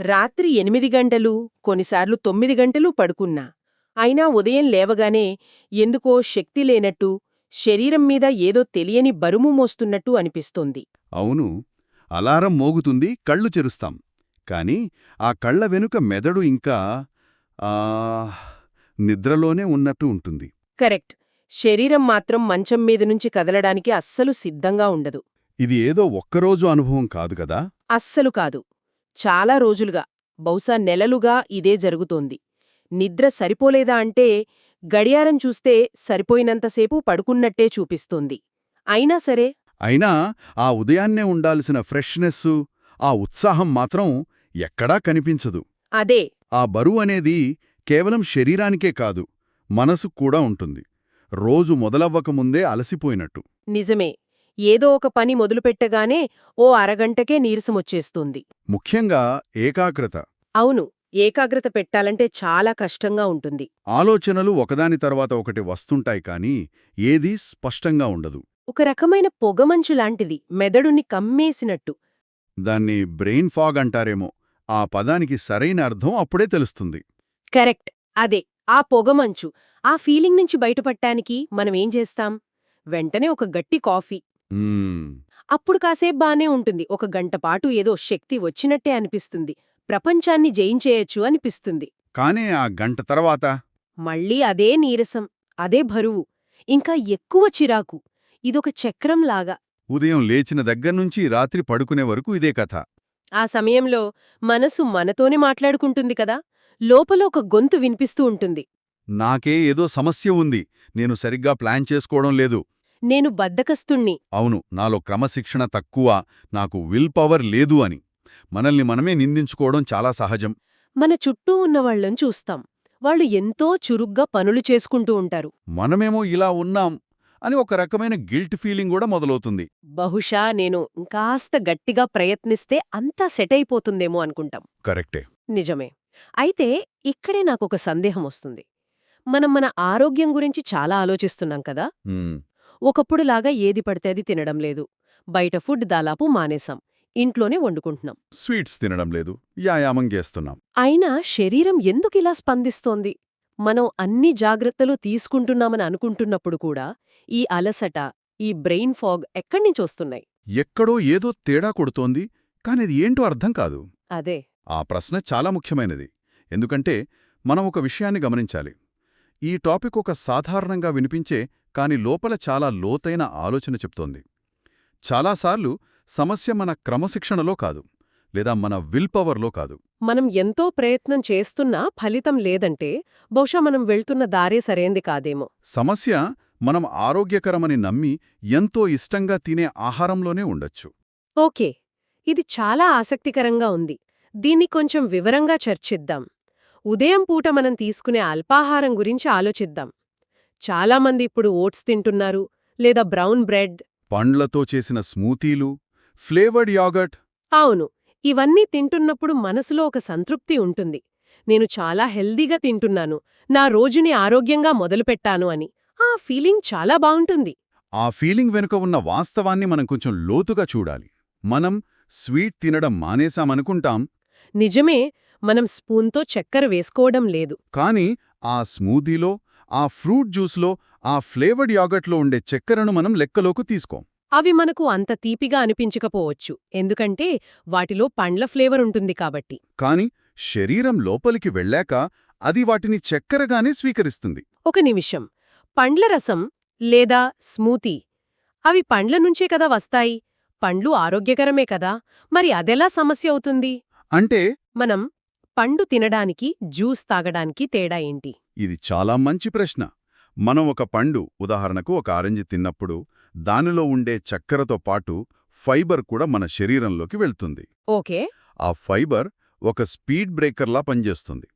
రాత్రి ఎనిమిది గంటలు కొన్నిసార్లు తొమ్మిది గంటలు పడుకున్నా. అయినా ఉదయం లేవగానే ఎందుకో శక్తి లేనట్టు శరీరం మీద ఏదో తెలియని బరుము మోస్తున్నట్టు అనిపిస్తోంది. అవును అలారం మోగుతుంది కళ్ళు చెరుస్తాం. కాని ఆ కళ్ళ వెనుక మెదడు ఇంకా ఆ నిద్రలోనే ఉన్నట్టు ఉంటుంది. కరెక్ట్. శరీరం మాత్రం మంచం మీద నుంచి కదలడానికి అస్సలు సిద్ధంగా ఉండదు. ఇది ఏదో ఒక్కరోజు అనుభవం కాదు కదా? అస్సలు కాదు. చాలా రోజులుగా బహుశా నెలలుగా ఇదే జరుగుతోంది. నిద్ర సరిపోలేదా అంటే గడియారం చూస్తే సరిపోయినంతసేపు పడుకున్నట్టే చూపిస్తోంది. అయినా సరే అయినా ఆ ఉదయాన్నే ఉండాల్సిన ఫ్రెష్నెస్సు ఆ ఉత్సాహం మాత్రం ఎక్కడా కనిపించదు. అదే. ఆ బరువు అనేది కేవలం శరీరానికే కాదు మనసు కూడా ఉంటుంది. రోజు మొదలవ్వకముందే అలసిపోయినట్టు. నిజమే. ఏదో ఒక పని మొదలుపెట్టగానే ఓ అరగంటకే నీరసమొచ్చేస్తుంది. ముఖ్యంగా ఏకాగ్రత. అవును ఏకాగ్రత పెట్టాలంటే చాలా కష్టంగా ఉంటుంది. ఆలోచనలు ఒకదాని తర్వాత ఒకటి వస్తుంటాయి కానీ ఏదీ స్పష్టంగా ఉండదు. ఒక రకమైన పొగమంచు లాంటిది మెదడుని కమ్మేసినట్టు. దాన్ని బ్రెయిన్ ఫాగ్ అంటారేమో ఆ పదానికి సరైన అర్థం అప్పుడే తెలుస్తుంది. కరెక్ట్ అదే ఆ పొగమంచు ఆ ఫీలింగ్ నుంచి బయటపడటానికి మనమేం చేస్తాం? వెంటనే ఒక గట్టి కాఫీ. అప్పుడు కాసేపు బానే ఉంటుంది. ఒక గంటపాటు ఏదో శక్తి వచ్చినట్టే అనిపిస్తుంది. ప్రపంచాన్ని జయించేయచ్చు అనిపిస్తుంది. కానీ ఆ గంట తర్వాత? మళ్ళీ అదే నీరసం అదే బరువు ఇంకా ఎక్కువ చిరాకు. ఇదొక చక్రంలాగా. ఉదయం లేచిన దగ్గర్నుంచి రాత్రి పడుకునే వరకు ఇదే కథ. ఆ సమయంలో మనసు మనతోనే మాట్లాడుకుంటుంది కదా? లోపల ఒక గొంతు వినిపిస్తూ ఉంటుంది. నాకే ఏదో సమస్య ఉంది. నేను సరిగ్గా ప్లాన్ చేసుకోవడం లేదు. నేను బద్దకస్తుణ్ణి అవును నాలో క్రమశిక్షణ తక్కువ నాకు విల్ పవర్ లేదు అని. మనల్ని మనమే నిందించుకోవడం చాలా సహజం. మన చుట్టూ ఉన్నవాళ్ళను చూస్తాం. వాళ్ళు ఎంతో చురుగ్గా పనులు చేసుకుంటూ ఉంటారు. మనమేమో ఇలా ఉన్నాం అని ఒక రకమైన గిల్ట్ ఫీలింగ్ కూడా మొదలవుతుంది. బహుశా నేను ఇంకాస్త గట్టిగా ప్రయత్నిస్తే అంతా సెట్ అయిపోతుందేమో అనుకుంటాం. కరెక్టే. నిజమే. అయితే ఇక్కడే నాకొక సందేహం వస్తుంది. మనం మన ఆరోగ్యం గురించి చాలా ఆలోచిస్తున్నాం కదా. ఒకప్పుడులాగా ఏది పడితే అది తినడం లేదు. బయట ఫుడ్ దాదాపు మానేసాం ఇంట్లోనే వండుకుంటున్నాం. స్వీట్స్ తినడం లేదు. వ్యాయామం చేస్తున్నాం. అయినా శరీరం ఎందుకిలా స్పందిస్తోంది? మనం అన్ని జాగ్రత్తలు తీసుకుంటున్నామని అనుకుంటున్నప్పుడు కూడా ఈ అలసట ఈ బ్రెయిన్ ఫాగ్ ఎక్కడ్నించొస్తున్నాయి ఎక్కడో ఏదో తేడా కొడుతోంది. కానిది ఏంటో అర్థం కాదు. అదే. ఆ ప్రశ్న చాలా ముఖ్యమైనది. ఎందుకంటే మనం ఒక విషయాన్ని గమనించాలి. ఈ టాపిక్ ఒక సాధారణంగా వినిపించే కాని లోపల చాలా లోతైన ఆలోచన చెప్తోంది. చాలాసార్లు సమస్య మన క్రమశిక్షణలో కాదు లేదా మన విల్ పవర్లో కాదు. మనం ఎంతో ప్రయత్నం చేస్తున్నా ఫలితం లేదంటే బహుశా మనం వెళ్తున్న దారే సరైంది కాదేమో. సమస్య మనం ఆరోగ్యకరమని నమ్మి ఎంతో ఇష్టంగా తినే ఆహారంలోనే ఉండొచ్చు. ఓకే ఇది చాలా ఆసక్తికరంగా ఉంది. దీన్ని కొంచెం వివరంగా చర్చిద్దాం. ఉదయం పూట మనం తీసుకునే అల్పాహారం గురించి ఆలోచిద్దాం. చాలామంది ఇప్పుడు ఓట్స్ తింటున్నారు లేదా బ్రౌన్ బ్రెడ్ పండ్లతో చేసిన స్మూతీలు ఫ్లేవర్డ్ యాగర్ట్. అవును ఇవన్నీ తింటున్నప్పుడు మనసులో ఒక సంతృప్తి ఉంటుంది. నేను చాలా హెల్దీగా తింటున్నాను నా రోజుని ఆరోగ్యంగా మొదలుపెట్టాను అని. ఆ ఫీలింగ్ చాలా బావుంటుంది ఆ ఫీలింగ్ వెనుక ఉన్న వాస్తవాన్ని మనం కొంచెం లోతుగా చూడాలి. మనం స్వీట్ తినడం మానేశామనుకుంటాం. నిజమే మనం స్పూన్తో చక్కెర వేసుకోవడం లేదు. కానీ ఆ స్మూదీలో ఆ ఫ్రూట్ జ్యూస్లో ఆ ఫ్లేవర్డ్ యాగర్ట్లో ఉండే చక్కెరను మనం లెక్కలోకి తీసుకోం. అవి మనకు అంత తీపిగా అనిపించకపోవచ్చు. ఎందుకంటే వాటిలో పండ్ల ఫ్లేవర్ ఉంటుంది కాబట్టి. కాని శరీరం లోపలికి వెళ్ళాక అది వాటిని చక్కెరగానే స్వీకరిస్తుంది. ఒక నిమిషం. పండ్ల రసం లేదా స్మూతీ అవి పండ్ల నుంచే కదా వస్తాయి? పండ్లు ఆరోగ్యకరమే కదా? మరి అదెలా సమస్య అవుతుంది? అంటే మనం పండు తినడానికి జ్యూస్ తాగడానికి తేడా ఏంటి? ఇది చాలా మంచి ప్రశ్న. మనం ఒక పండు ఉదాహరణకు ఒక ఆరెంజ్ తిన్నప్పుడు దానిలో ఉండే చక్కెరతో పాటు ఫైబర్ కూడా మన శరీరంలోకి వెళ్తుంది. ఓకే. ఆ ఫైబర్ ఒక స్పీడ్ బ్రేకర్లా పనిచేస్తుంది.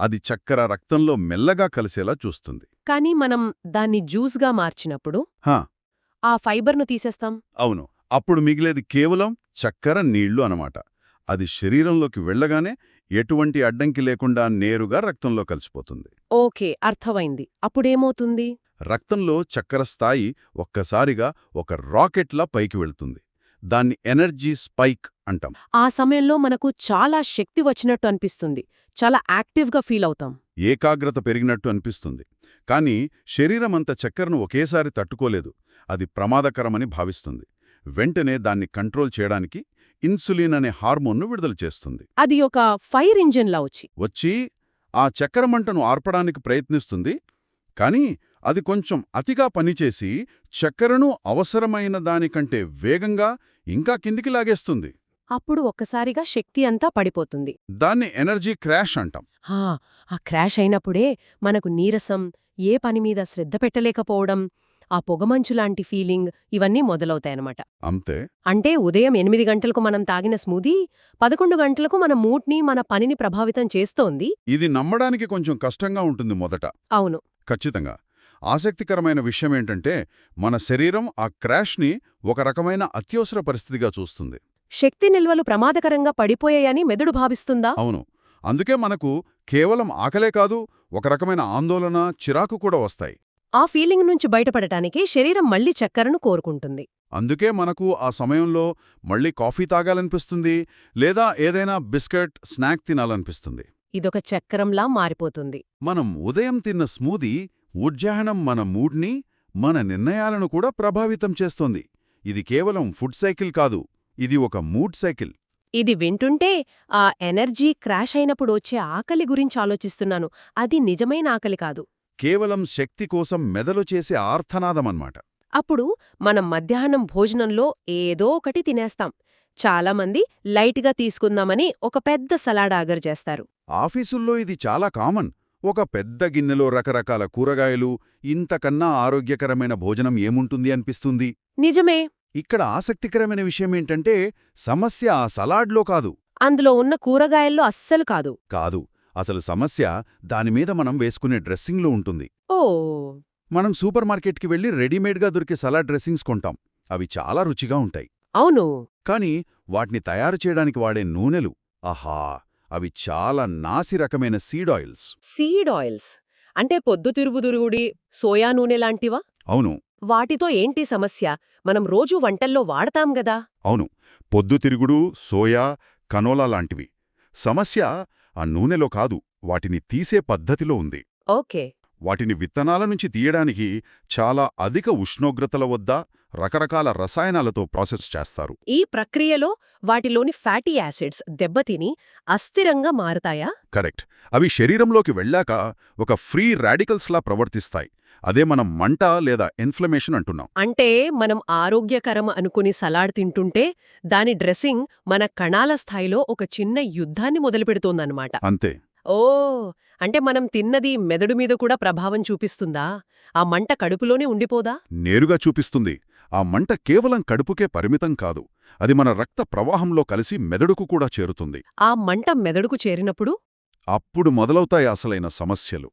అది చక్కెర రక్తంలో మెల్లగా కలిసేలా చూస్తుంది. కానీ మనం దాన్ని జ్యూస్గా మార్చినప్పుడు హా. ఆ ఫైబర్ను తీసేస్తాం? అవును. అప్పుడు మిగిలేది కేవలం చక్కెర నీళ్ళు అనమాట. అది శరీరంలోకి వెళ్ళగానే ఎటువంటి అడ్డంకి లేకుండా నేరుగా రక్తంలో కలిసిపోతుంది. ఓకే అర్థమైంది. అప్పుడేమవుతుంది? రక్తంలో చక్కెర స్థాయి ఒక్కసారిగా ఒక రాకెట్లా పైకి వెళ్తుంది. దాన్ని ఎనర్జీ స్పైక్ అంటాం. ఆ సమయంలో మనకు చాలా శక్తి వచ్చినట్టు అనిపిస్తుంది. చాలా యాక్టివ్గా ఫీల్ అవుతాం. ఏకాగ్రత పెరిగినట్టు అనిపిస్తుంది. కానీ శరీరం అంత చక్కెరను ఒకేసారి తట్టుకోలేదు. అది ప్రమాదకరమని భావిస్తుంది. వెంటనే దాన్ని కంట్రోల్ చేయడానికి ఇన్సులిన్ అనే హార్మోన్ను విడుదల చేస్తుంది. అది ఒక ఫైర్ ఇంజిన్లా వచ్చి వచ్చి ఆ చక్కెర మంటను ఆర్పడానికి ప్రయత్నిస్తుంది కానీ అది కొంచెం అతిగా పనిచేసి చక్కెరను అవసరమైన దానికంటే వేగంగా ఇంకా కిందికి లాగేస్తుంది. అప్పుడు ఒక్కసారిగా శక్తి అంతా పడిపోతుంది. దాన్ని ఎనర్జీ క్రాష్ అంటాం. ఆ క్రాష్ అయినప్పుడే మనకు నీరసం ఏ పని మీద శ్రద్ధ పెట్టలేకపోవడం ఆ పొగమంచులాంటి ఫీలింగ్ ఇవన్నీ మొదలవుతాయన్నమాట. అంతే. అంటే ఉదయం ఎనిమిది గంటలకు మనం తాగిన స్మూదీ పదకొండు గంటలకు మన మూడ్ని మన పనిని ప్రభావితం చేస్తోంది. ఇది నమ్మడానికి కొంచెం కష్టంగా ఉంటుంది మొదట. అవును. ఖచ్చితంగా. ఆసక్తికరమైన విషయం ఏంటంటే మన శరీరం ఆ క్రాష్ని ఒక రకమైన అత్యవసర పరిస్థితిగా చూస్తుంది. శక్తి నిల్వలు ప్రమాదకరంగా పడిపోయాయని మెదడు భావిస్తుందా? అవును. అందుకే మనకు కేవలం ఆకలే కాదు ఒక రకమైన ఆందోళన చిరాకు కూడా వస్తాయి. ఆ ఫీలింగ్ నుంచి బయటపడటానికి శరీరం మళ్ళీ చక్కెరను కోరుకుంటుంది. అందుకే మనకు ఆ సమయంలో మళ్ళీ కాఫీ తాగాలనిపిస్తుంది లేదా ఏదైనా బిస్కెట్ స్నాక్ తినాలనిపిస్తుంది. ఇదొక చక్రంలా మారిపోతుంది. మనం ఉదయం తిన్న స్మూదీ ఉజ్జాహనం మన మూడ్ని మన నిర్ణయాలను కూడా ప్రభావితం చేస్తోంది. ఇది కేవలం ఫుడ్ సైకిల్ కాదు ఇది ఒక మూడ్ సైకిల్. ఇది వింటుంటే ఆ ఎనర్జీ క్రాష్ అయినప్పుడు వచ్చే ఆకలి గురించి ఆలోచిస్తున్నాను. అది నిజమైన ఆకలి కాదు. కేవలం శక్తి కోసం మెదలు చేసే ఆర్తనాదమన్నమాట అప్పుడు మనం మధ్యాహ్నం భోజనంలో ఏదో ఒకటి తినేస్తాం. చాలామంది లైట్గా తీసుకుందామని ఒక పెద్ద సలాడ్ ఆగర్ చేస్తారు. ఆఫీసుల్లో ఇది చాలా కామన్. ఒక పెద్ద గిన్నెలో రకరకాల కూరగాయలు ఇంతకన్నా ఆరోగ్యకరమైన భోజనం ఏముంటుంది అనిపిస్తుంది? నిజమే. ఇక్కడ ఆసక్తికరమైన విషయమేంటంటే సమస్య ఆ సలాడ్లో కాదు. అందులో ఉన్న కూరగాయల్లో అస్సలు కాదు. కాదు. అసలు సమస్య దానిమీద మనం వేసుకునే డ్రెస్సింగ్లో ఉంటుంది. ఓ! మనం సూపర్ మార్కెట్కి వెళ్ళి రెడీమేడ్గా దొరికే సలాడ్ డ్రెస్సింగ్స్ కొంటాం. అవి చాలా రుచిగా ఉంటాయి. అవును. కానీ వాటిని తయారు చేయడానికి వాడే నూనెలు ఆహా! అవి చాలా నాసి రకమైన సీడ్ ఆయిల్స్. Seed oils? అంటే పొద్దుతిరుగుదురుగుడి సోయా నూనె లాంటివా? అవును. వాటితో ఏంటి సమస్య? మనం రోజూ వంటల్లో వాడతాం గదా? అవును. పొద్దుతిరుగుడు సోయా కనోలా లాంటివి. సమస్య ఆ నూనెలో కాదు వాటిని తీసే పద్ధతిలో ఉంది. ఓకే. వాటిని విత్తనాల నుంచి తీయడానికి చాలా అధిక ఉష్ణోగ్రతల వద్ద రకరకాల రసాయనాలతో ప్రాసెస్ చేస్తారు. ఈ ప్రక్రియలో వాటిలోని ఫ్యాటీ యాసిడ్స్ దెబ్బతిని అస్థిరంగా మారతాయా? కరెక్ట్. అవి శరీరంలోకి వెళ్ళాక ఒక ఫ్రీ రాడికల్స్లా ప్రవర్తిస్తాయి. అదే మనం మంట లేదా ఇన్ఫ్లమేషన్ అంటున్నాం. అంటే మనం ఆరోగ్యకరం అనుకుని సలాడ్ తింటుంటే దాని డ్రెస్సింగ్ మన కణాల స్థాయిలో ఒక చిన్న యుద్ధాన్ని మొదలుపెడుతోందన్నమాట. అంతే. ఓ అంటే మనం తిన్నది మెదడు మీద కూడా ప్రభావం చూపిస్తుందా? ఆ మంట కడుపులోనే ఉండిపోదా? నేరుగా చూపిస్తుంది. ఆ మంట కేవలం కడుపుకే పరిమితం కాదు అది మన రక్త ప్రవాహంలో కలిసి మెదడుకు కూడా చేరుతుంది. ఆ మంట మెదడుకు చేరినప్పుడు? అప్పుడు మొదలవుతాయి అసలైన సమస్యలు.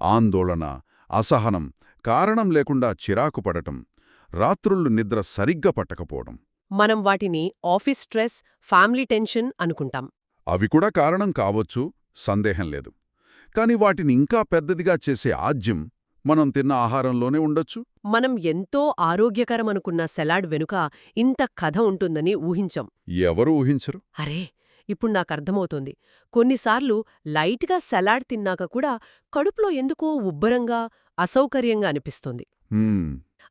ఆందోళన అసహనం కారణం లేకుండా చిరాకు పడటం రాత్రుళ్ళు నిద్ర సరిగ్గా పట్టకపోవడం. మనం వాటిని ఆఫీస్ స్ట్రెస్ ఫ్యామిలీ టెన్షన్ అనుకుంటాం. అవి కూడా కారణం కావచ్చు సందేహం లేదు. కాని వాటిని ఇంకా పెద్దదిగా చేసే ఆజ్యం మనం తిన్న ఆహారంలోనే ఉండొచ్చు. మనం ఎంతో ఆరోగ్యకరం అనుకున్న సెలాడ్ వెనుక ఇంత కథ ఉంటుందని ఊహించం. ఎవరు ఊహించరు? అరే! ఇప్పుడు నాకర్థమవుతోంది. కొన్నిసార్లు లైట్గా సలాడ్ తిన్నాక కూడా కడుపులో ఎందుకో ఉబ్బరంగా అసౌకర్యంగా అనిపిస్తుంది.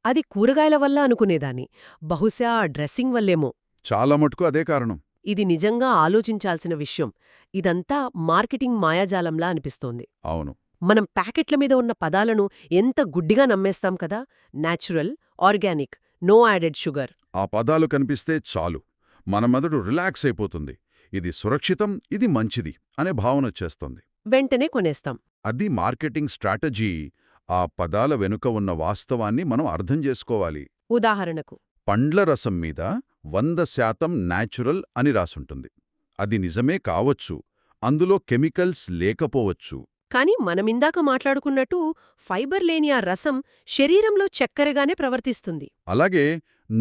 అది కూరగాయల వల్ల అనుకునేదాన్ని. బహుశా ఆ డ్రెస్సింగ్ వల్లేమో. చాలా మటుకు అదే కారణం. ఇది నిజంగా ఆలోచించాల్సిన విషయం. ఇదంతా మార్కెటింగ్ మాయాజాలంలా అనిపిస్తోంది. అవును. మనం ప్యాకెట్ల మీద ఉన్న పదాలను ఎంత గుడ్డిగా నమ్మేస్తాం కదా? Natural organic no added sugar. ఆ పదాలు కనిపిస్తే చాలు. మన మెదడు రిలాక్స్ అయిపోతుంది. ఇది సురక్షితం ఇది మంచిది అనే భావన వచ్చేస్తుంది వెంటనే కొనేస్తాం. అది మార్కెటింగ్ స్ట్రాటజీ ఆ పదాల వెనుక ఉన్న వాస్తవాన్ని మనం అర్థం చేసుకోవాలి. ఉదాహరణకు పండ్ల రసం మీద వంద శాతం న్యాచురల్ అని రాసుంటుంది. అది నిజమే కావచ్చు అందులో కెమికల్స్ లేకపోవచ్చు. కాని మనమిందాక మాట్లాడుకున్నట్టు ఫైబర్ లేని ఆ రసం శరీరంలో చక్కెరగానే ప్రవర్తిస్తుంది. అలాగే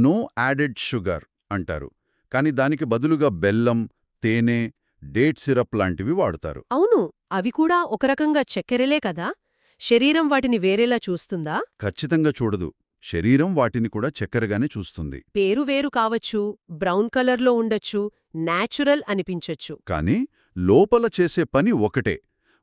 నో యాడెడ్ షుగర్ అంటారు. కాని దానికి బదులుగా బెల్లం తేనె డేట్ సిరప్ లాంటివి వాడుతారు. అవును అవి కూడా ఒక రకంగా చక్కెరలే కదా? శరీరం వాటిని వేరేలా చూస్తుందా? ఖచ్చితంగా చూడదు. శరీరం వాటిని కూడా చక్కెరగానే చూస్తుంది. పేరు వేరు కావచ్చు బ్రౌన్ కలర్లో ఉండొచ్చు నాచురల్ అనిపించొచ్చు. కానీ లోపల చేసే పని ఒకటే.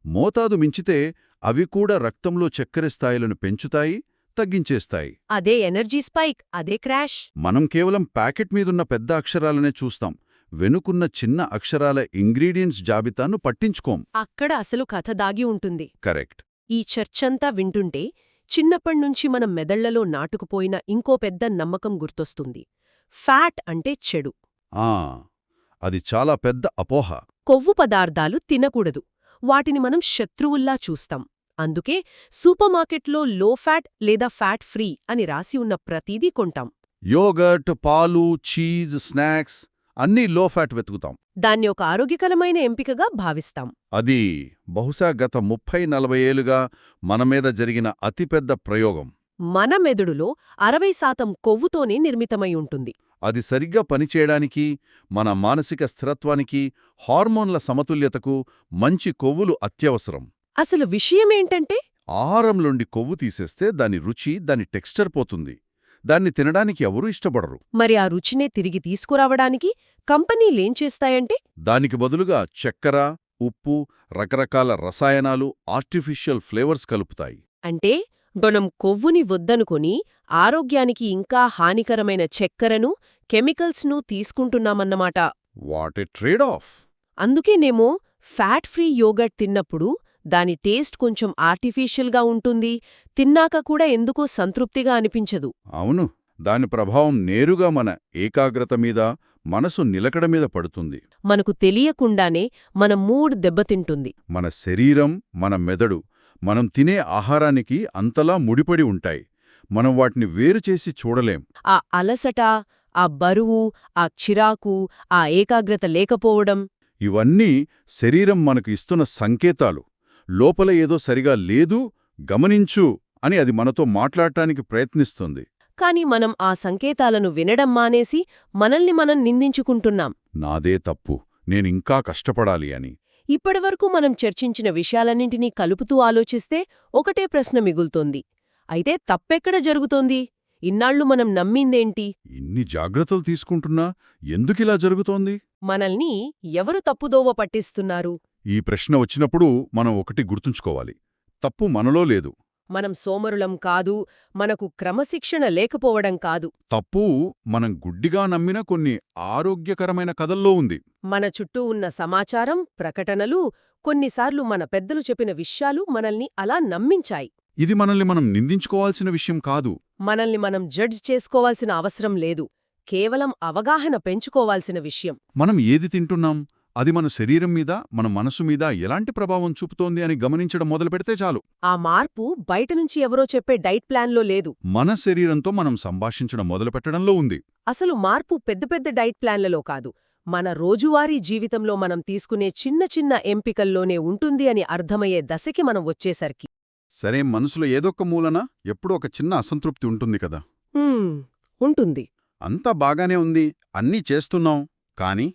మోతాదు మించితే అవి కూడా రక్తంలో చక్కెర స్థాయిలను పెంచుతాయి తగ్గించేస్తాయి. అదే ఎనర్జీ స్పైక్ అదే క్రాష్. మనం కేవలం ప్యాకెట్ మీదున్న పెద్ద అక్షరాలనే చూస్తాం. వెనుకున్న చిన్న అక్షరాల ఇంగ్రీడియంట్స్ జాబితాను పట్టించుకోం. అక్కడ అసలు కథ దాగి ఉంటుంది. కరెక్ట్. ఈ చర్చంతా వింటుంటే చిన్నప్పణ్నుంచి మన మెదళ్ళలో నాటుకుపోయిన ఇంకో పెద్ద నమ్మకం గుర్తొస్తుంది. ఫ్యాట్ అంటే చెడు. ఆ అది చాలా పెద్ద అపోహ. కొవ్వు పదార్థాలు తినకూడదు. వాటిని మనం శత్రువుల్లా చూస్తాం. అందుకే సూపర్ మార్కెట్లో లో ఫ్యాట్ లేదా ఫ్యాట్ ఫ్రీ అని రాసి ఉన్న ప్రతిదీ కొంటాం. యోగర్ట్ పాలు చీజ్ స్నాక్స్ అన్నీ లో ఫ్యాట్ వెతుకుతాం. దాన్ని ఒక ఆరోగ్యకరమైన ఎంపికగా భావిస్తాం. అది బహుశా గత ముప్పై నలభై ఏలుగా మన మీద జరిగిన అతిపెద్ద ప్రయోగం. మన మెదడులో అరవై శాతం కొవ్వుతోనే నిర్మితమై ఉంటుంది. అది సరిగ్గా పనిచేయడానికి మన మానసిక స్థిరత్వానికి హార్మోన్ల సమతుల్యతకు మంచి కొవ్వులు అత్యవసరం. అసలు విషయమేంటంటే ఆహారంలోండి కొవ్వు తీసేస్తే దాని రుచి దాని టెక్స్చర్ పోతుంది. దాన్ని తినడానికి ఎవరూ ఇష్టపడరు. మరి ఆ రుచినే తిరిగి తీసుకురావడానికి కంపెనీలేం చేస్తాయంటే? దానికి బదులుగా చక్కెర ఉప్పు రకరకాల రసాయనాలు ఆర్టిఫిషియల్ ఫ్లేవర్స్ కలుపుతాయి. అంటే మనం కొవ్వుని వద్దనుకొని ఆరోగ్యానికి ఇంకా హానికరమైన చక్కెరను కెమికల్స్ను తీసుకుంటున్నామన్నమాట. What a trade off! అందుకేనేమో ఫ్యాట్ ఫ్రీ యోగర్ట్ తిన్నప్పుడు దాని టేస్ట్ కొంచెం ఆర్టిఫిషియల్గా ఉంటుంది తిన్నాక కూడా ఎందుకో సంతృప్తిగా అనిపించదు. అవును దాని ప్రభావం నేరుగా మన ఏకాగ్రత మీద మనసు నిలకడ మీద పడుతుంది. మనకు తెలియకుండానే మన మూడ్ దెబ్బతింటుంది. మన శరీరం మన మెదడు మనం తినే ఆహారానికి అంతలా ముడిపడి ఉంటాయి. మనం వాటిని వేరుచేసి చూడలేం. ఆ అలసట ఆ బరువు ఆ చిరాకు ఆ ఏకాగ్రత లేకపోవడం ఇవన్నీ శరీరం మనకు ఇస్తున్న సంకేతాలు. లోపల ఏదో సరిగా లేదు గమనించు అని అది మనతో మాట్లాడటానికి ప్రయత్నిస్తుంది. కాని మనం ఆ సంకేతాలను వినడం మానేసి మనల్ని మనం నిందించుకుంటున్నాం. నాదే తప్పు నేనింకా కష్టపడాలి అని. ఇప్పటివరకు మనం చర్చించిన విషయాలన్నింటినీ కలుపుతూ ఆలోచిస్తే ఒకటే ప్రశ్న మిగులుతోంది. అయితే తప్పెక్కడ జరుగుతోంది? ఇన్నాళ్ళు మనం నమ్మిందేంటి? ఇన్ని జాగ్రత్తలు తీసుకుంటున్నా ఎందుకిలా జరుగుతోంది? మనల్ని ఎవరు తప్పుదోవ పట్టిస్తున్నారు? ఈ ప్రశ్న వచ్చినప్పుడు మనం ఒకటి గుర్తుంచుకోవాలి. తప్పు మనలో లేదు. మనం సోమరులం కాదు మనకు క్రమశిక్షణ లేకపోవడం కాదు. తప్పు మనం గుడ్డిగా నమ్మిన కొన్ని ఆరోగ్యకరమైన కథల్లో ఉంది. మన చుట్టూ ఉన్న సమాచారం ప్రకటనలు కొన్నిసార్లు మన పెద్దలు చెప్పిన విషయాలు మనల్ని అలా నమ్మించాయి. ఇది మనల్ని మనం నిందించుకోవాల్సిన విషయం కాదు. మనల్ని మనం జడ్జ్ చేసుకోవాల్సిన అవసరం లేదు. కేవలం అవగాహన పెంచుకోవాల్సిన విషయం. మనం ఏది తింటున్నాం? అది మన శరీరం మీద మన మనసు మీద ఎలాంటి ప్రభావం చూపుతోంది అని గమనించడం మొదలుపెడితే చాలు. ఆ మార్పు బయట నుంచి ఎవరో చెప్పే డైట్ ప్లాన్లో లేదు. మన శరీరంతో మనం సంభాషించడం మొదలుపెట్టడంలో ఉంది. అసలు మార్పు పెద్ద పెద్ద డైట్ ప్లాన్లలో కాదు. మన రోజువారీ జీవితంలో మనం తీసుకునే చిన్న చిన్న ఎంపికల్లోనే ఉంటుంది అని అర్థమయ్యే దశకి మనం వచ్చేసరికి. సరే మనసులో ఏదొక్క మూలన ఎప్పుడో ఒక చిన్న అసంతృప్తి ఉంటుంది కదా. ఉంటుంది. అంతా బాగానే ఉంది అన్నీ చేస్తున్నాం కాని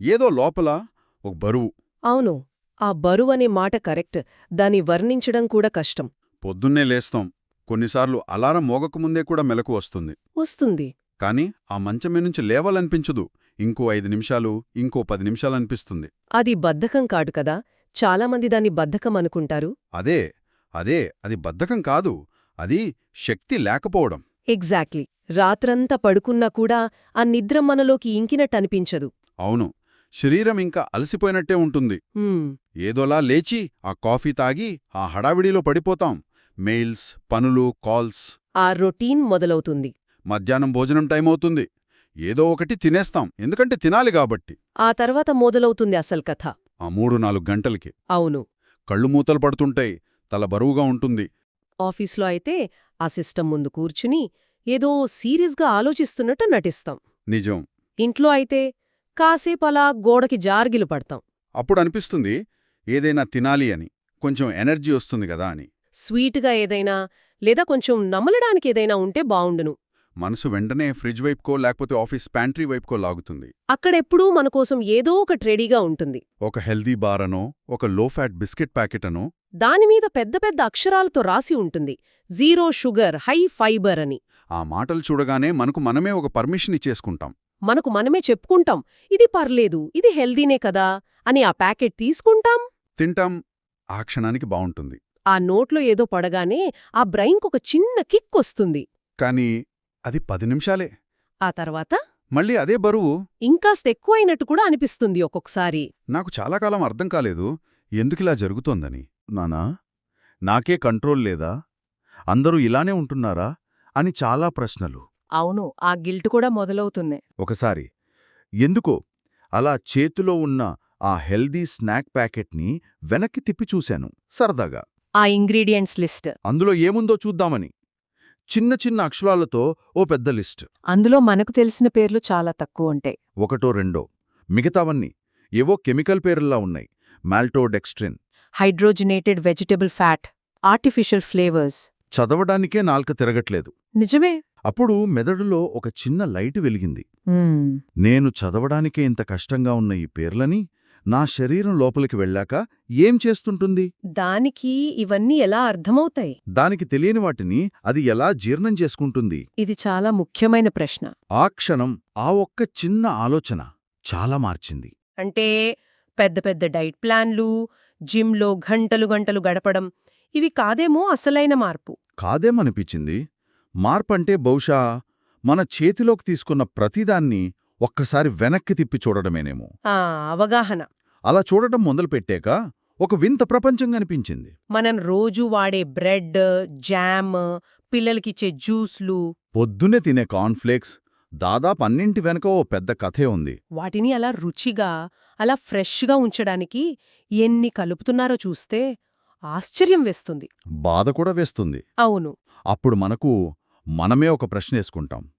ఏదో లోపల ఒక బరువు. అవును ఆ బరువనే మాట కరెక్ట్. దాన్ని వర్ణించడం కూడా కష్టం. పొద్దున్నే లేస్తాం. కొన్నిసార్లు అలారం మోగకముందే కూడా మెలకు వస్తుంది. వస్తుంది. కాని ఆ మంచమే నుంచి లేవాలనిపించదు. ఇంకో ఐదు నిమిషాలు ఇంకో పది నిమిషాలనిపిస్తుంది. అది బద్ధకం కాడు కదా? చాలామంది దాన్ని బద్ధకం అనుకుంటారు. అదే అదే అది బద్ధకం కాదు. అది శక్తి లేకపోవడం. ఎగ్జాక్ట్లీ. రాత్రంతా పడుకున్నా కూడా ఆ నిద్ర మనలోకి ఇంకినట్టనిపించదు. అవును. శరీరం ఇంకా అలసిపోయినట్టే ఉంటుంది. ఏదోలా లేచి ఆ కాఫీ తాగి ఆ హడావిడిలో పడిపోతాం. మెయిల్స్ పనులు కాల్స్. ఆ రొటీన్ మొదలవుతుంది. మధ్యాహ్నం భోజనం టైం అవుతుంది ఏదో ఒకటి తినేస్తాం. ఎందుకంటే తినాలి కాబట్టి. ఆ తర్వాత మొదలవుతుంది అసలు కథ. ఆ మూడు నాలుగు గంటలకి. అవును. కళ్ళు మూతలు పడుతుంటాయి. తల బరువుగా ఉంటుంది. ఆఫీస్లో అయితే ఆ సిస్టమ్ ముందు కూర్చుని ఏదో సీరియస్గా ఆలోచిస్తున్నట్టు నటిస్తాం. నిజం. ఇంట్లో అయితే కాసేపు అలా గోడకి జార్గిలు పడతాం. అప్పుడు అనిపిస్తుంది ఏదైనా తినాలి అని కొంచెం ఎనర్జీ వస్తుంది కదా అని. స్వీట్గా ఏదైనా లేదా కొంచెం నమలడానికి ఏదైనా ఉంటే బావుండును. మనసు వెంటనే ఫ్రిడ్జ్ వైపుకో లేకపోతే ఆఫీస్ ప్యాంట్రీ వైపుకో లాగుతుంది. అక్కడెప్పుడూ మన కోసం ఏదో ఒకటి రెడీగా ఉంటుంది. ఒక హెల్దీ బార్ అనో ఒక లో ఫ్యాట్ బిస్కెట్ ప్యాకెట్ అనో దానిమీద పెద్ద పెద్ద అక్షరాలతో రాసి ఉంటుంది జీరో షుగర్ హై ఫైబర్ అని. ఆ మాటలు చూడగానే మనకు మనమే ఒక పర్మిషన్ ఇచ్చేసుకుంటాం. మనకు మనమే చెప్పుకుంటాం. ఇది పర్లేదు ఇది హెల్దీనే కదా అని ఆ ప్యాకెట్ తీసుకుంటాం. తింటాం. ఆ క్షణానికి బావుంటుంది. ఆ నోట్లో ఏదో పడగానే ఆ బ్రెయిన్కొక చిన్న కిక్ వస్తుంది. కానీ అది పది నిమిషాలే. ఆ తర్వాత? మళ్ళీ అదే బరువు? ఇంకాస్త ఎక్కువైనట్టు కూడా అనిపిస్తుంది ఒక్కొక్కసారి. నాకు చాలా కాలం అర్థం కాలేదు. ఎందుకిలా జరుగుతోందని? నానా నాకే కంట్రోల్ లేదా? అందరూ ఇలానే ఉంటున్నారా? అని చాలా ప్రశ్నలు. అవును ఆ గిల్ట్ కూడా మొదలవుతుంది. ఒకసారి. ఎందుకో? అలా చేతిలో ఉన్న ఆ హెల్దీ స్నాక్ ప్యాకెట్ని వెనక్కి తిప్పి చూశాను సరదాగా. ఆ ఇంగ్రీడియంట్స్ లిస్ట్. అందులో ఏముందో చూద్దామని. చిన్న చిన్న అక్షరాలతో ఓ పెద్ద లిస్ట్. అందులో మనకు తెలిసిన పేర్లు చాలా తక్కువ ఉంటాయి ఒకటో రెండో. మిగతావన్నీ ఏవో కెమికల్ పేర్లా ఉన్నాయి. Maltodextrin. Hydrogenated vegetable fat. Artificial flavours. చదవడానికే నాల్క తిరగట్లేదు. నిజమే. అప్పుడు మెదడులో ఒక చిన్న లైటు వెలిగింది. నేను చదవడానికే ఇంత కష్టంగా ఉన్న ఈ పేర్లని నా శరీరం లోపలికి వెళ్ళాక ఏం చేస్తుంటుంది? దానికి ఇవన్నీ ఎలా అర్థమవుతాయి? దానికి తెలియని వాటిని అది ఎలా జీర్ణం చేసుకుంటుంది? ఇది చాలా ముఖ్యమైన ప్రశ్న. ఆ క్షణం ఆ ఒక్క చిన్న ఆలోచన చాలా మార్చింది. అంటే పెద్ద పెద్ద డైట్ ప్లాన్లు జిమ్లో గంటలు గంటలు గడపడం ఇవి కాదేమో అసలైన మార్పు. కాదేమనిపించింది? మార్పంటే బహుశా మన చేతిలోకి తీసుకున్న ప్రతిదాన్ని ఒక్కసారి వెనక్కి తిప్పి చూడడమేనేమో. ఆ అవగాహన. అలా చూడటం మొదలుపెట్టాక ఒక వింత ప్రపంచం కనిపించింది. మనం రోజు వాడే బ్రెడ్ జామ్ పిల్లలకిచ్చే జ్యూస్లు. పొద్దునే తినే కార్న్ఫ్లేక్స్ దాదాపు అన్నింటి వెనక ఓ పెద్ద కథే ఉంది. వాటిని అలా రుచిగా అలా ఫ్రెష్గా ఉంచడానికి ఎన్ని కలుపుతున్నారో చూస్తే ఆశ్చర్యం వేస్తుంది. బాధ కూడా వేస్తుంది. అవును. అప్పుడు మనకు మనమే ఒక ప్రశ్నేసుకుంటాం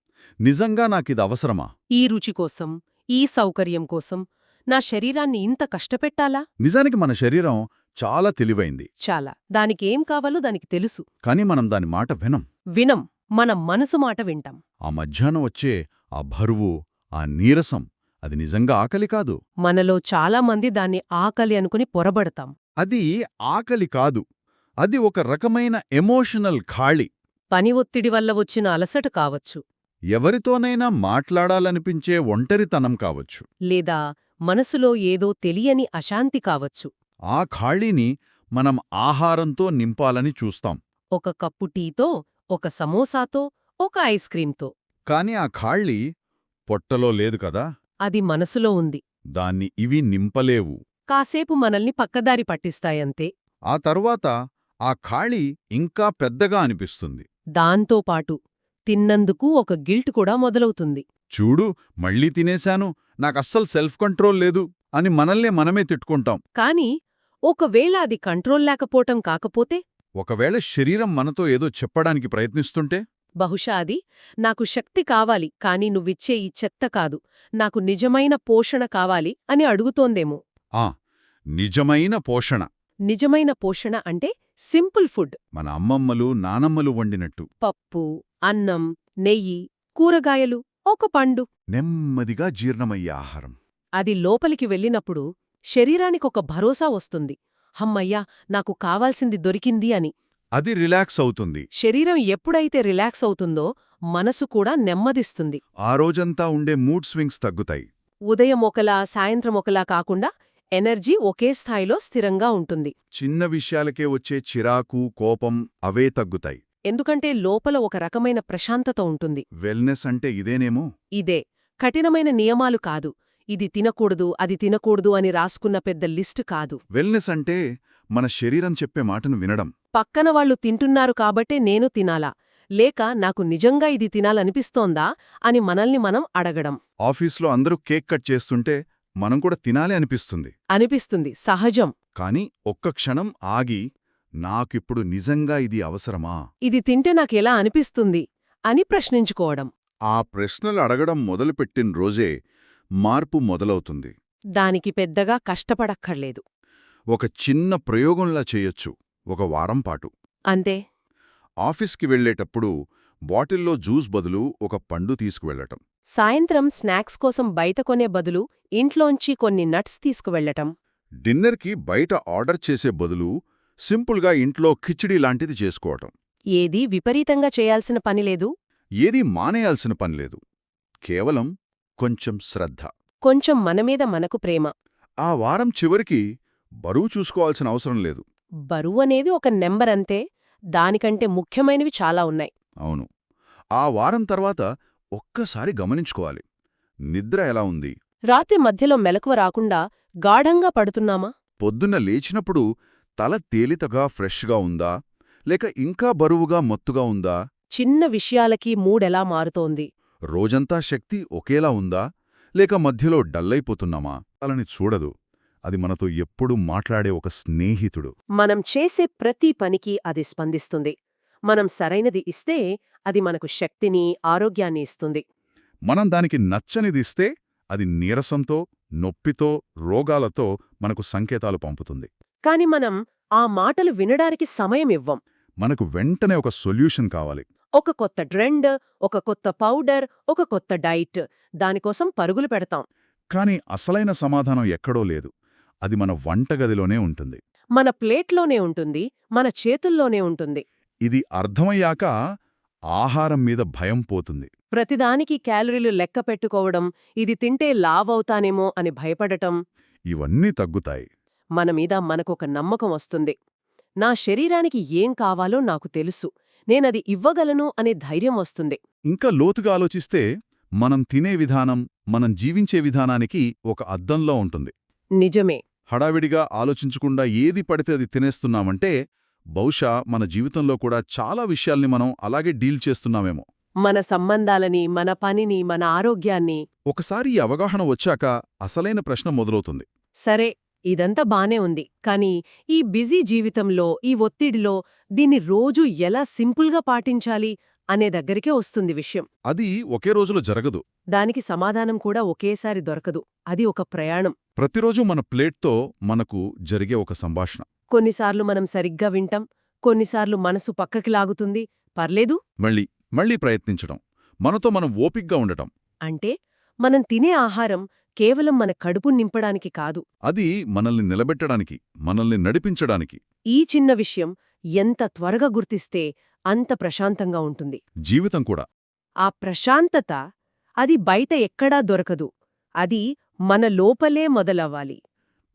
నిజంగా నాకిది అవసరమా? ఈ రుచి కోసం ఈ సౌకర్యం కోసం నా శరీరాన్ని ఇంత కష్టపెట్టాలా? నిజానికి మన శరీరం చాలా తెలివైంది. చాలా. దానికేం కావాలో దానికి తెలుసు. కానీ మనం దాని మాట వినం. వినం. మన మనసు మాట వింటాం. ఆ మధ్యాహ్నం వచ్చే ఆ బరువు ఆ నీరసం అది నిజంగా ఆకలి కాదు. మనలో చాలా మంది దాన్ని ఆకలి అనుకుని పొరబడతాం. అది ఆకలి కాదు. అది ఒక రకమైన ఎమోషనల్ ఖాళీ. పని ఒత్తిడి వల్ల వచ్చిన అలసట కావచ్చు. ఎవరితోనైనా మాట్లాడాలనిపించే ఒంటరితనం కావచ్చు. లేదా మనసులో ఏదో తెలియని అశాంతి కావచ్చు. ఆ ఖాళీని మనం ఆహారంతో నింపాలని చూస్తాం. ఒక కప్పు టీతో ఒక సమోసాతో ఒక ఐస్ క్రీంతో కాని ఆ ఖాళీ పొట్టలో లేదు కదా? అది మనసులో ఉంది. దాన్ని ఇవి నింపలేవు. కాసేపు మనల్ని పక్కదారి పట్టిస్తాయంతే. ఆ తరువాత ఆ ఖాళీ ఇంకా పెద్దగా అనిపిస్తుంది. దాంతోపాటు తిన్నందుకు ఒక గిల్ట్ కూడా మొదలవుతుంది. చూడు మళ్ళీ తినేశాను. నాకస్సలు సెల్ఫ్ కంట్రోల్ లేదు అని మనల్నే మనమే తిట్టుకుంటాం. కాని ఒకవేళ అది కంట్రోల్ లేకపోవటం కాకపోతే? ఒకవేళ శరీరం మనతో ఏదో చెప్పడానికి ప్రయత్నిస్తుంటే? బహుశా అది. నాకు శక్తి కావాలి కాని నువ్విచ్చే ఈ చెత్త కాదు. నాకు నిజమైన పోషణ కావాలి అని అడుగుతోందేమో. ఆ నిజమైన పోషణ. నిజమైన పోషణ అంటే సింపుల్ ఫుడ్. మన అమ్మమ్మలు నానమ్మలు వండినట్టు. పప్పు అన్నం నెయ్యి కూరగాయలు ఒక పండు. నెమ్మదిగా జీర్ణమయ్యే ఆహారం. అది లోపలికి వెళ్ళినప్పుడు శరీరానికొక భరోసా వస్తుంది. హమ్మయ్యా నాకు కావాల్సింది దొరికింది అని. అది రిలాక్స్ అవుతుంది. శరీరం ఎప్పుడైతే రిలాక్స్ అవుతుందో మనసు కూడా నెమ్మదిస్తుంది. ఆ రోజంతా ఉండే మూడ్ స్వింగ్స్ తగ్గుతాయి. ఉదయం ఒకలా సాయంత్రం ఒకలా కాకుండా ఎనర్జీ ఒకే స్థాయిలో స్థిరంగా ఉంటుంది. చిన్న విషయాలకే వచ్చే చిరాకు కోపం అవే తగ్గుతాయి. ఎందుకంటే లోపల ఒక రకమైన ప్రశాంతత ఉంటుంది. వెల్నెస్ అంటే ఇదేనేమో? ఇదే. కఠినమైన నియమాలు కాదు. ఇది తినకూడదు అది తినకూడదు అని రాసుకున్న పెద్ద లిస్టు కాదు. వెల్నెస్ అంటే మన శరీరం చెప్పే మాటను వినడం. పక్కన వాళ్ళు తింటున్నారు కాబట్టే నేను తినాలా? లేక నాకు నిజంగా ఇది తినాలనిపిస్తోందా? అని మనల్ని మనం అడగడం. ఆఫీస్లో అందరూ కేక్ కట్ చేస్తుంటే మనం కూడా తినాలి అనిపిస్తుంది. అనిపిస్తుంది. సహజం. కాని ఒక్క క్షణం ఆగి నాకిప్పుడు నిజంగా ఇది అవసరమా? ఇది తింటే నాకెలా అనిపిస్తుంది? అని ప్రశ్నించుకోవడం. ఆ ప్రశ్నలు అడగడం మొదలుపెట్టిన రోజే మార్పు మొదలవుతుంది. దానికి పెద్దగా కష్టపడక్కర్లేదు. ఒక చిన్న ప్రయోగంలా చేయొచ్చు ఒక వారం పాటు. అంతే. ఆఫీస్కి వెళ్ళేటప్పుడు బాటిల్లో జ్యూస్ బదులు ఒక పండు తీసుకువెళ్ళటం సాయంత్రం స్నాక్స్ కోసం బయట కొనే బదులు ఇంట్లోంచి కొన్ని నట్స్ తీసుకువెళ్ళటం డిన్నర్కి బయట ఆర్డర్ చేసే బదులు సింపుల్గా ఇంట్లో కిచిడి లాంటిది చేసుకోవటం. ఏదీ విపరీతంగా చేయాల్సిన పనిలేదు ఏదీ మానేయాల్సిన పనిలేదు కేవలం కొంచెం శ్రద్ధ. కొంచెం మనమీద మనకు ప్రేమ. ఆ వారం చివరికి బరువు చూసుకోవాల్సిన అవసరం లేదు. బరువు అనేది ఒక నెంబర్ అంతే. దానికంటే ముఖ్యమైనవి చాలా ఉన్నాయి. అవును. ఆ వారం తర్వాత ఒక్కసారి గమనించుకోవాలి. నిద్ర ఎలా ఉంది? రాత్రి మధ్యలో మెలకువ రాకుండా గాఢంగా పడుతున్నామా? పొద్దున్న లేచినప్పుడు తల తేలితగా ఫ్రెష్గా ఉందా? లేక ఇంకా బరువుగా మత్తుగా ఉందా? చిన్న విషయాలకి మూడెలా మారుతోంది? రోజంతా శక్తి ఒకేలా ఉందా? లేక మధ్యలో డల్లైపోతున్నామా? అలాని చూడదు. అది మనతో ఎప్పుడూ మాట్లాడే ఒక స్నేహితుడు. మనం చేసే ప్రతి పనికి అది స్పందిస్తుంది. మనం సరైనది ఇస్తే అది మనకు శక్తిని ఆరోగ్యాన్ని ఇస్తుంది. మనం దానికి నచ్చనిదిస్తే అది నీరసంతో నొప్పితో రోగాలతో మనకు సంకేతాలు పంపుతుంది. కాని మనం ఆ మాటలు వినడానికి సమయం ఇవ్వం. మనకు వెంటనే ఒక సొల్యూషన్ కావాలి. ఒక కొత్త ట్రెండ్ ఒక కొత్త పౌడర్ ఒక కొత్త డైట్ దానికోసం పరుగులు పెడతాం. కాని అసలైన సమాధానం ఎక్కడో లేదు. అది మన వంటగదిలోనే ఉంటుంది. మన ప్లేట్లోనే ఉంటుంది మన చేతుల్లోనే ఉంటుంది. ఇది అర్థమయ్యాక ఆహారం మీద భయం పోతుంది. ప్రతిదానికి క్యాలరీలు లెక్క పెట్టుకోవడం ఇది తింటే లావవుతానేమో అని భయపడటం. ఇవన్నీ తగ్గుతాయి. మనమీద మనకొక నమ్మకం వస్తుంది. నా శరీరానికి ఏం కావాలో నాకు తెలుసు. నేనది ఇవ్వగలను అనే ధైర్యం వస్తుంది. ఇంకా లోతుగా ఆలోచిస్తే మనం తినే విధానం మనం జీవించే విధానానికి ఒక అద్దంలో ఉంటుంది. నిజమే. హడావిడిగా ఆలోచించకుండా ఏది పడితే అది తినేస్తున్నామంటే బహుశా మన జీవితంలో కూడా చాలా విషయాల్ని మనం అలాగే డీల్ చేస్తున్నామేమో. మన సంబంధాలని మన పనిని మన ఆరోగ్యాన్ని. ఒకసారి ఈ అవగాహన వచ్చాక అసలైన ప్రశ్న మొదలవుతుంది. సరే ఇదంతా బానే ఉంది. కానీ ఈ బిజీ జీవితంలో ఈ ఒత్తిడిలో దీన్ని రోజూ ఎలా సింపుల్గా పాటించాలి? అనే దగ్గరికే వస్తుంది విషయం. అది ఒకే రోజులో జరగదు. దానికి సమాధానం కూడా ఒకేసారి దొరకదు. అది ఒక ప్రయాణం. ప్రతిరోజు మన ప్లేట్తో మనకు జరిగే ఒక సంభాషణ. కొన్నిసార్లు మనం సరిగ్గా వింటాం కొన్నిసార్లు మనసు పక్కకి లాగుతుంది. పర్లేదు? మళ్ళీ మళ్ళీ ప్రయత్నించడం. మనతో మనం ఓపిగ్గా ఉండటం. అంటే మనం తినే ఆహారం కేవలం మన కడుపు నింపడానికి కాదు. అది మనల్ని నిలబెట్టడానికి మనల్ని నడిపించడానికి. ఈ చిన్న విషయం ఎంత త్వరగా గుర్తిస్తే అంత ప్రశాంతంగా ఉంటుంది. జీవితం కూడా. ఆ ప్రశాంతత అది బయట ఎక్కడా దొరకదు. అది మన లోపలే మొదలవ్వాలి.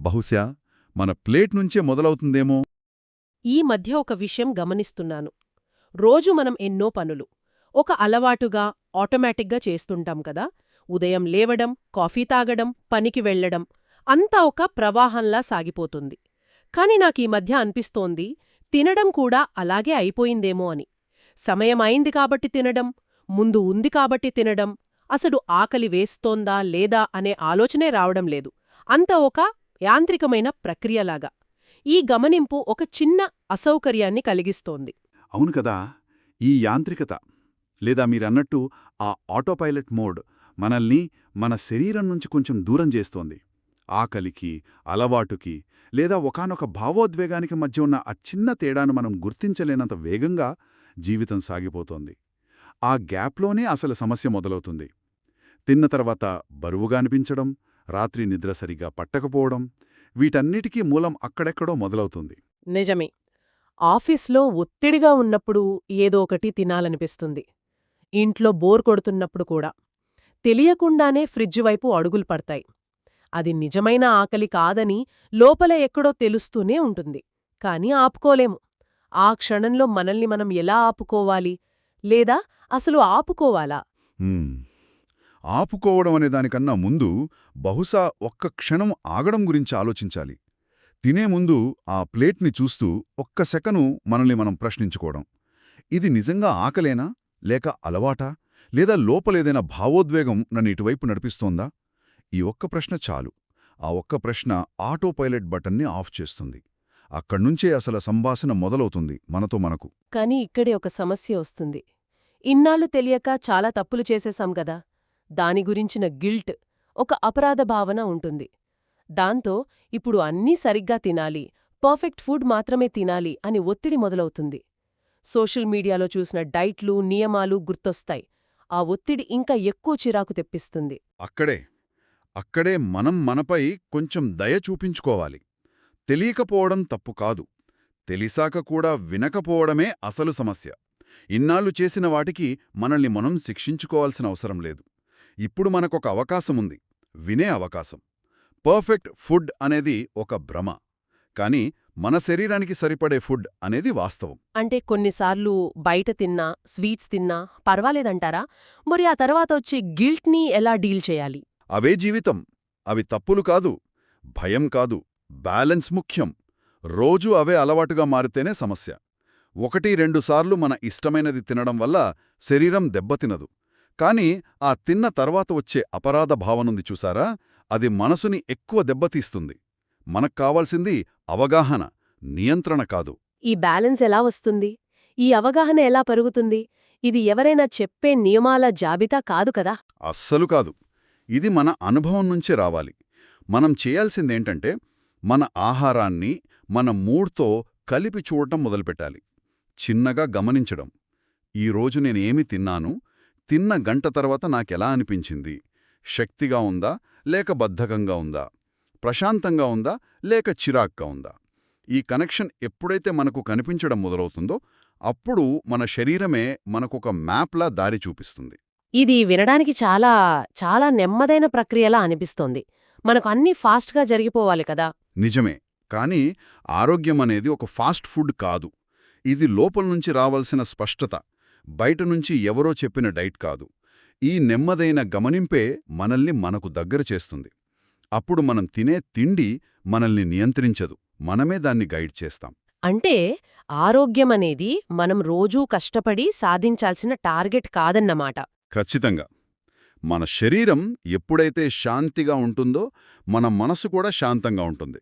బహుశా మన ప్లేట్ నుంచే మొదలవుతుందేమో? ఈ మధ్య ఒక విషయం గమనిస్తున్నాను. రోజు మనం ఎన్నో పనులు. ఒక అలవాటుగా ఆటోమేటిక్గా చేస్తుంటాం కదా? ఉదయం లేవడం కాఫీ తాగడం పనికి వెళ్ళడం అంతా ఒక ప్రవాహంలా సాగిపోతుంది. కాని నాకీ మధ్య అనిపిస్తోంది తినడం కూడా అలాగే అయిపోయిందేమో అని. సమయమైంది కాబట్టి తినడం ముందు ఉంది కాబట్టి తినడం అసలు ఆకలి వేస్తోందా లేదా అనే ఆలోచనే రావడం లేదు. అంత ఒక యాంత్రికమైన ప్రక్రియలాగా. ఈ గమనింపు ఒక చిన్న అసౌకర్యాన్ని కలిగిస్తోంది. అవును కదా! ఈ యాంత్రికత లేదా మీరన్నట్టు ఆ ఆటోపైలట్ మోడ్ మనల్ని మన శరీరం నుంచి కొంచెం దూరం చేస్తోంది. ఆకలికి అలవాటుకి లేదా ఒకానొక భావోద్వేగానికి మధ్య ఉన్న ఆ చిన్న తేడాను మనం గుర్తించలేనంత వేగంగా జీవితం సాగిపోతోంది. ఆ గ్యాప్లోనే అసలు సమస్య మొదలవుతుంది. తిన్న తర్వాత బరువుగా అనిపించడం రాత్రి నిద్ర సరిగా పట్టకపోవడం వీటన్నిటికీ మూలం అక్కడెక్కడో మొదలవుతుంది. నిజమే. ఆఫీస్లో ఒత్తిడిగా ఉన్నప్పుడు ఏదో ఒకటి తినాలనిపిస్తుంది. ఇంట్లో బోర్ కొడుతున్నప్పుడు కూడా. తెలియకుండానే ఫ్రిడ్జ్ వైపు అడుగులు పడతాయి. అది నిజమైన ఆకలి కాదని లోపల ఎక్కడో తెలుస్తూనే ఉంటుంది. కాని ఆపుకోలేము. ఆ క్షణంలో మనల్ని మనం ఎలా ఆపుకోవాలి? లేదా అసలు ఆపుకోవాలా? ఆపుకోవడం అనే దానికన్నా ముందు బహుశా ఒక్క క్షణం ఆగడం గురించి ఆలోచించాలి. తినే ముందు ఆ ప్లేట్ని చూస్తూ ఒక్క సెకను మనల్ని మనం ప్రశ్నించుకోవడం. ఇది నిజంగా ఆకలేనా? లేక అలవాటా? లేదా లోపలేదైనా భావోద్వేగం నన్ను ఇటువైపు నడిపిస్తోందా? ఈ ఒక్క ప్రశ్న చాలు. ఆ ఒక్క ప్రశ్న ఆటో పైలట్ బటన్ని ఆఫ్ చేస్తుంది. అక్కడ్నుంచే అసలు సంభాషణ మొదలవుతుంది మనతో మనకు. కాని ఇక్కడే ఒక సమస్య వస్తుంది. ఇన్నాళ్ళు తెలియక చాలా తప్పులు చేసేశాం గదా. దాని గురించిన గిల్ట్ ఒక అపరాధ భావన ఉంటుంది. దాంతో ఇప్పుడు అన్నీ సరిగ్గా తినాలి పర్ఫెక్ట్ ఫుడ్ మాత్రమే తినాలి అని ఒత్తిడి మొదలవుతుంది. సోషల్ మీడియాలో చూసిన డైట్లు నియమాలు గుర్తొస్తాయి. ఆ ఒత్తిడి ఇంకా ఎక్కువ చిరాకు తెప్పిస్తుంది. అక్కడే అక్కడే మనం మనపై కొంచెం దయ చూపించుకోవాలి. తెలియకపోవడం తప్పు కాదు. తెలిసాక కూడా వినకపోవడమే అసలు సమస్య. ఇన్నాళ్ళు చేసిన వాటికి మనల్ని మనం శిక్షించుకోవాల్సిన అవసరం లేదు. ఇప్పుడు మనకొక అవకాశముంది వినే అవకాశం. పర్ఫెక్ట్ ఫుడ్ అనేది ఒక భ్రమ. కానీ మన శరీరానికి సరిపడే ఫుడ్ అనేది వాస్తవం. అంటే కొన్నిసార్లు బయట తిన్నా స్వీట్స్ తిన్నా పర్వాలేదంటారా? మరి ఆ తర్వాత వచ్చే గిల్ట్ని ఎలా డీల్ చేయాలి? అవే జీవితం. అవి తప్పులు కాదు భయం కాదు బ్యాలెన్స్ ముఖ్యం. రోజూ అవే అలవాటుగా మారితేనే సమస్య. ఒకటి రెండుసార్లు మన ఇష్టమైనది తినడం వల్ల శరీరం దెబ్బతినదు. కాని ఆ తిన్న తర్వాత వచ్చే అపరాధ భావనుంది చూసారా? అది మనసుని ఎక్కువ దెబ్బతీస్తుంది. మనకు కావాల్సింది అవగాహన నియంత్రణ కాదు. ఈ బ్యాలెన్స్ ఎలా వస్తుంది? ఈ అవగాహన ఎలా పెరుగుతుంది? ఇది ఎవరైనా చెప్పే నియమాల జాబితా కాదు కదా? అస్సలు కాదు. ఇది మన అనుభవం నుంచే రావాలి. మనం చేయాల్సిందేంటంటే మన ఆహారాన్ని మన మూడ్తో కలిపి చూడటం మొదలుపెట్టాలి. చిన్నగా గమనించడం. ఈరోజు నేనేమి తిన్నాను? తిన్న గంట తర్వాత నాకెలా అనిపించింది? శక్తిగా ఉందా? లేక బద్ధకంగా ఉందా? ప్రశాంతంగా ఉందా? లేక చిరాక్గా ఉందా? ఈ కనెక్షన్ ఎప్పుడైతే మనకు కనిపించడం మొదలవుతుందో అప్పుడు మన శరీరమే మనకొక మ్యాప్లా దారి చూపిస్తుంది. ఇది వినడానికి చాలా చాలా నెమ్మదైన ప్రక్రియలా అనిపిస్తోంది. మనకు అన్నీ ఫాస్ట్గా జరిగిపోవాలి కదా. నిజమే. కానీ ఆరోగ్యం అనేది ఒక ఫాస్ట్ ఫుడ్ కాదు. ఇది లోపల నుంచి రావాల్సిన స్పష్టత. బయట నుంచి ఎవరో చెప్పిన డైట్ కాదు. ఈ నెమ్మదైన గమనింపే మనల్ని మనకు దగ్గర చేస్తుంది. అప్పుడు మనం తినే తిండి మనల్ని నియంత్రించదు. మనమే దాన్ని గైడ్ చేస్తాం. అంటే ఆరోగ్యం అనేది మనం రోజూ కష్టపడి సాధించాల్సిన టార్గెట్ కాదన్నమాట. ఖచ్చితంగా. మన శరీరం ఎప్పుడైతే శాంతిగా ఉంటుందో మన మనసు కూడా శాంతంగా ఉంటుంది.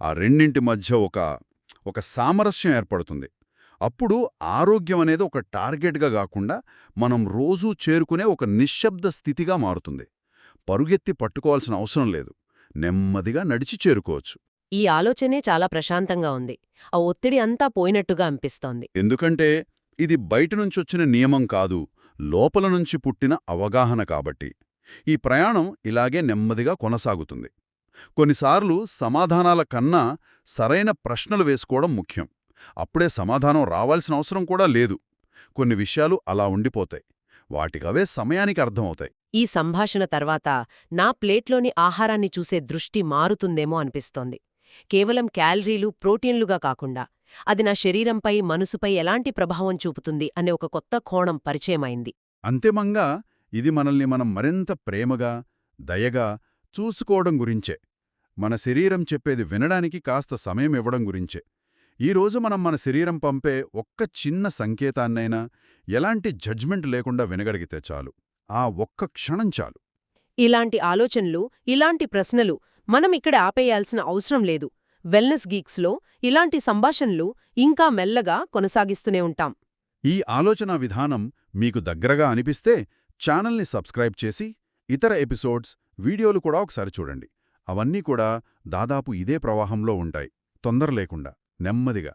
ఆ రెండింటి మధ్య ఒక ఒక సామరస్యం ఏర్పడుతుంది. అప్పుడు ఆరోగ్యం అనేది ఒక టార్గెట్గా కాకుండా మనం రోజూ చేరుకునే ఒక నిశ్శబ్ద స్థితిగా మారుతుంది. పరుగెత్తి పట్టుకోవాల్సిన అవసరం లేదు. నెమ్మదిగా నడిచి చేరుకోవచ్చు. ఈ ఆలోచనే చాలా ప్రశాంతంగా ఉంది. ఆ ఒత్తిడి అంతా పోయినట్టుగా అనిపిస్తోంది. ఎందుకంటే ఇది బయట నుంచొచ్చిన నియమం కాదు. లోపల నుంచి పుట్టిన అవగాహన కాబట్టి. ఈ ప్రయాణం ఇలాగే నెమ్మదిగా కొనసాగుతుంది. కొన్నిసార్లు సమాధానాల కన్నా సరైన ప్రశ్నలు వేసుకోవడం ముఖ్యం. అప్పుడే సమాధానం రావాల్సిన అవసరం కూడా లేదు. కొన్ని విషయాలు అలా ఉండిపోతాయి. వాటికవే సమయానికి అర్థమవుతాయి. ఈ సంభాషణ తర్వాత నా ప్లేట్లోని ఆహారాన్ని చూసే దృష్టి మారుతుందేమో అనిపిస్తోంది. కేవలం క్యాలరీలు ప్రోటీన్లుగా కాకుండా అది నా శరీరంపై మనసుపై ఎలాంటి ప్రభావం చూపుతుంది అనే ఒక కొత్త కోణం పరిచయమైంది. అంతిమంగా ఇది మనల్ని మనం మరింత ప్రేమగా దయగా చూసుకోవడం గురించే. మన శరీరం చెప్పేది వినడానికి కాస్త సమయం ఇవ్వడం గురించే. ఈరోజు మనం మన శరీరం పంపే ఒక్క చిన్న సంకేతాన్నైనా ఎలాంటి జడ్జ్మెంట్ లేకుండా వినగలిగితే చాలు. ఆ ఒక్క క్షణం చాలు. ఇలాంటి ఆలోచనలు ఇలాంటి ప్రశ్నలు మనం ఇక్కడ ఆపేయాల్సిన అవసరం లేదు. వెల్నెస్ గీక్స్లో ఇలాంటి సంభాషణలు ఇంకా మెల్లగా కొనసాగిస్తూనే ఉంటాం. ఈ ఆలోచన విధానం మీకు దగ్గరగా అనిపిస్తే ఛానల్ని సబ్స్క్రైబ్ చేసి ఇతర ఎపిసోడ్స్ వీడియోలు కూడా ఒకసారి చూడండి. అవన్నీ కూడా దాదాపు ఇదే ప్రవాహంలో ఉంటాయి. తొందర లేకుండా నెమ్మదిగా.